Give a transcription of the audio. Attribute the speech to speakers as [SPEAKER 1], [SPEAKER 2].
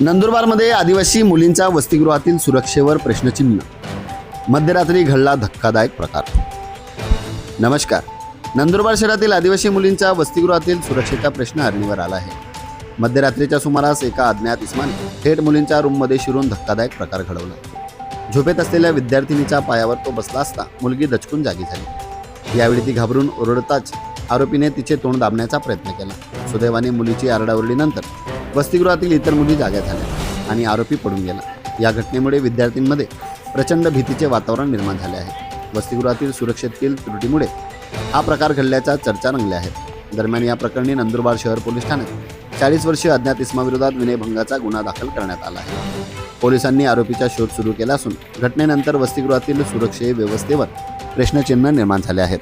[SPEAKER 1] नंदुरबारमध्ये आदिवासी मुलींच्या वसतिगृहातील सुरक्षेवर प्रश्नचिन्ह. मध्यरात्री घडला धक्कादायक प्रकार. नमस्कार. नंदुरबार शहरातील आदिवासी मुलींच्या वसतिगृहातील सुरक्षेचा प्रश्न हरणीवर आला आहे. मध्यरात्रीच्या सुमारास एका अज्ञात इस्माने थेट मुलींच्या रूममध्ये शिरून धक्कादायक प्रकार घडवला. झोपेत असलेल्या विद्यार्थिनीच्या पायावर तो बसला असता मुलगी दचकून जागी झाली. यावेळी ती घाबरून ओरडताच आरोपीने तिचे तोंड दाबण्याचा प्रयत्न केला. सुदैवाने मुलीची आरडाओरडीनंतर वसतिगृहातील इतर मुली जाग्या झाल्या आणि आरोपी पडून गेला. या घटनेमुळे विद्यार्थ्यांमध्ये प्रचंड भीतीचे वातावरण निर्माण झाले आहे. वसतिगृहातील सुरक्षेतील त्रुटीमुळे हा प्रकार घडल्याच्या चर्चा रंगल्या आहेत. दरम्यान या प्रकरणी नंदुरबार शहर पोलीस ठाण्यात चाळीस वर्षीय अज्ञात इस्माविरोधात विनयभंगाचा गुन्हा दाखल करण्यात आला आहे. पोलिसांनी आरोपीचा शोध सुरू केला असून घटनेनंतर वसतिगृहातील सुरक्षे व्यवस्थेवर प्रश्नचिन्ह निर्माण झाले आहेत.